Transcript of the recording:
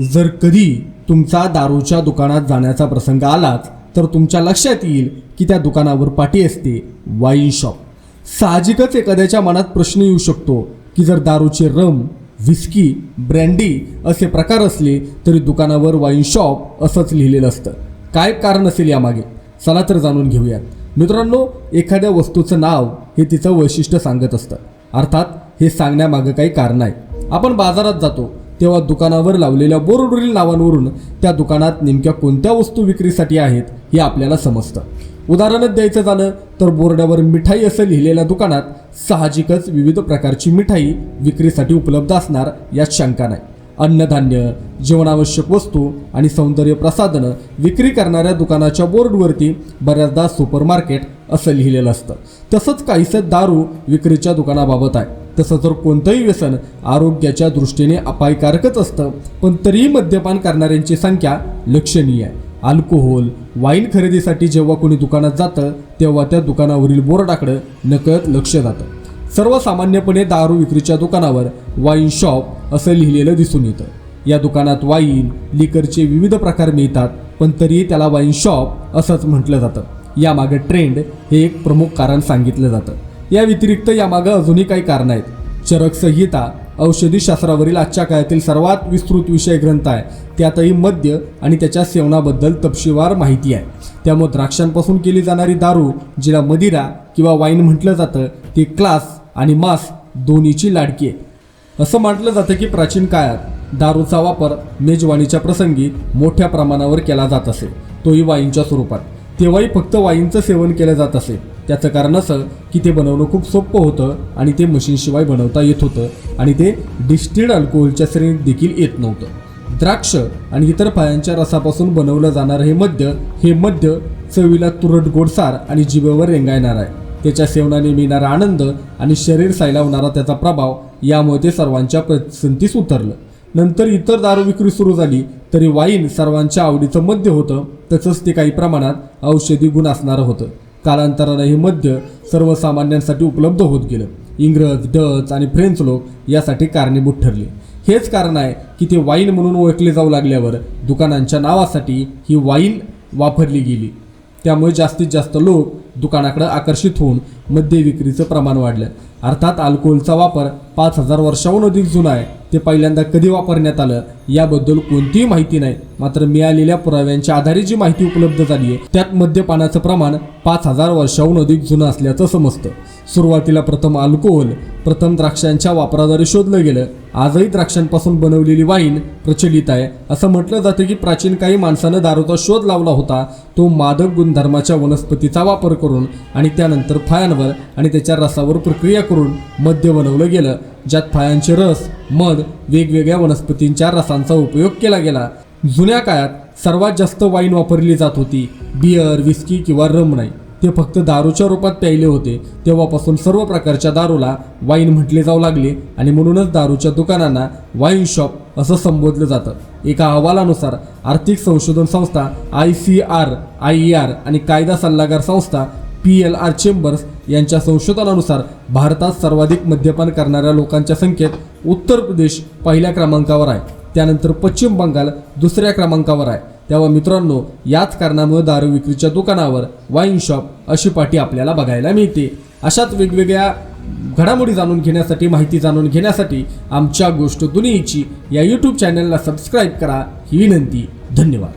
जर कधी तुमचा दारूच्या दुकानात जाण्याचा प्रसंग आलाच तर तुमच्या लक्षात येईल की त्या दुकानावर पाठी असते वाईन शॉप साहजिकच एखाद्याच्या मनात प्रश्न येऊ शकतो की जर दारूचे रम व्हिस्की ब्रँडी असे प्रकार असले तरी दुकानावर वाईन शॉप असंच लिहिलेलं असतं. काय कारण असेल यामागे? चला तर जाणून घेऊयात. मित्रांनो एखाद्या वस्तूचं नाव हे तिचं वैशिष्ट्य सांगत असतं. अर्थात हे सांगण्यामागं काही कारण आहे आपण बाजारात जातो. तेव्हा दुकानावर लावलेल्या बोर्डवरील नावांवरून त्या दुकानात नेमक्या कोणत्या वस्तू विक्रीसाठी आहेत हे आपल्याला समजतं. उदाहरणच द्यायचं झालं तर बोर्डावर मिठाई असं लिहिलेल्या दुकानात साहजिकच विविध प्रकारची मिठाई विक्रीसाठी उपलब्ध असणार यात शंका नाही. अन्नधान्य जीवनावश्यक वस्तू आणि सौंदर्य प्रसाधनं विक्री करणाऱ्या दुकानाच्या बोर्डवरती बऱ्याचदा सुपर मार्केट असं लिहिलेलं असतं. तसंच काहीसं दारू विक्रीच्या दुकानाबाबत आहे. तसं तर कोणतंही व्यसन आरोग्याच्या दृष्टीने अपायकारकच असतं. पण तरीही मद्यपान करणाऱ्यांची संख्या लक्षणीय आहे. अल्कोहोल वाईन खरेदीसाठी जेव्हा कोणी दुकानात जातं तेव्हा त्या दुकानावरील बोर्डाकडं नकळत लक्ष जातं. सर्वसामान्यपणे दारू विक्रीच्या दुकानावर वाईन शॉप असं लिहिलेलं दिसून येतं. या दुकानात वाईन लिकरचे विविध प्रकार मिळतात पण तरीही त्याला वाईन शॉप असंच म्हटलं जातं. यामागे ट्रेंड हे एक प्रमुख कारण सांगितलं जातं. या व्यतिरिक्त यामागं अजूनही काही कारण आहेत. चरक संहिता औषधी शास्त्रावरील आजच्या काळातील सर्वात विस्तृत विषय ग्रंथ आहे. त्यातही मद्य आणि त्याच्या सेवनाबद्दल तपशीलवार माहिती आहे. त्यामुळे द्राक्षांपासून केली जाणारी दारू जिला मदिरा किंवा वाईन म्हटलं जातं ती क्लास आणि मास दोन्हीची लाडकी आहे. असं म्हटलं जातं की प्राचीन काळात दारूचा वापर मेजवानीच्या प्रसंगी मोठ्या प्रमाणावर केला जात असे. तोही वाईनच्या स्वरूपात. तेव्हाही फक्त वाईनचं सेवन केलं जात असे. त्याचं कारण असं की ते बनवणं खूप सोपं होतं आणि ते मशीनशिवाय बनवता येत होतं आणि ते डिस्टिल्ड अल्कोहोलच्या श्रेणीत देखील येत नव्हतं. द्राक्ष आणि इतर फळांच्या रसापासून बनवलं जाणारं हे मद्य हे मद्य चवीला तुरट गोडसार आणि जिभेवर रेंगाळणार आहे. त्याच्या सेवनाने मिळणारा आनंद आणि शरीर सायलावणारा त्याचा प्रभाव यामुळे ते सर्वांच्या पसंतीस उतरलं. नंतर इतर दारू विक्री सुरू झाली तरी वाईन सर्वांच्या आवडीचं मद्य होतं तसंच ते काही प्रमाणात औषधी गुण असणारं होतं. कालांतरानं हे मद्य सर्वसामान्यांसाठी उपलब्ध होत गेलं. इंग्रज डच आणि फ्रेंच लोक यासाठी कारणीभूत ठरले. हेच कारण आहे की ते वाईन म्हणून ओळखले जाऊ लागल्यावर दुकानांच्या नावासाठी ही वाईन वापरली गेली. त्यामुळे जास्तीत जास्त लोक दुकानाकडे आकर्षित होऊन मद्य विक्रीचं प्रमाण वाढलं. अर्थात अल्कोहोलचा वापर पाच हजार वर्षाहून अधिक जुनं आहे. ते पहिल्यांदा कधी वापरण्यात आलं याबद्दल कोणतीही माहिती नाही. मात्र मिळालेल्या पुराव्यांच्या आधारे जी माहिती उपलब्ध झाली आहे त्यात मद्यपानाचं प्रमाण पाच हजार वर्षाहून अधिक जुनं असल्याचं समजतं. सुरुवातीला प्रथम अल्कोहोल प्रथम द्राक्षांच्या वापराद्वारे शोधलं गेलं. आजही द्राक्षांपासून बनवलेली वाईन प्रचलित आहे. असं म्हटलं जातं की प्राचीन काही माणसानं दारूचा शोध लावला होता. तो मादक गुणधर्माच्या वनस्पतीचा वापर करून आणि त्यानंतर फळांवर आणि त्याच्या रसावर प्रक्रिया करून मद्य बनवलं गेलं. ज्यात फळांचे रस मध वेगवेगळ्या वनस्पतींच्या रसांचा उपयोग केला गेला. जुन्या काळात सर्वात जास्त वाईन वापरली जात होती. बियर विस्की किंवा रम नाही. ते फक्त दारूच्या रूपात प्यायले होते. तेव्हापासून सर्व प्रकारच्या दारूला वाईन म्हटले जाऊ लागले आणि म्हणूनच दारूच्या दुकानांना वाईन शॉप असं संबोधलं जातं. एका अहवालानुसार आर्थिक संशोधन संस्था I C R I E R आणि कायदा सल्लागार संस्था पी एल आर चेंबर्स यांच्या संशोधनानुसार भारतात सर्वाधिक मद्यपान करणाऱ्या लोकांच्या संख्येत उत्तर प्रदेश पहिल्या क्रमांकावर आहे. त्यानंतर पश्चिम बंगाल दुसऱ्या क्रमांकावर आहे. तेव्हा मित्रांनो याच कारणामुळे दारू विक्रीच्या दुकानावर वाईन शॉप अशी पाठी आपल्याला बघायला मिळते. अशाच वेगवेगळ्या घडामोडी जाणून घेण्यासाठी माहिती जाणून घेण्यासाठी आमच्या गोष्ट दुनियेची या यूट्यूब चॅनलला सबस्क्राईब करा. ही विनंती. धन्यवाद.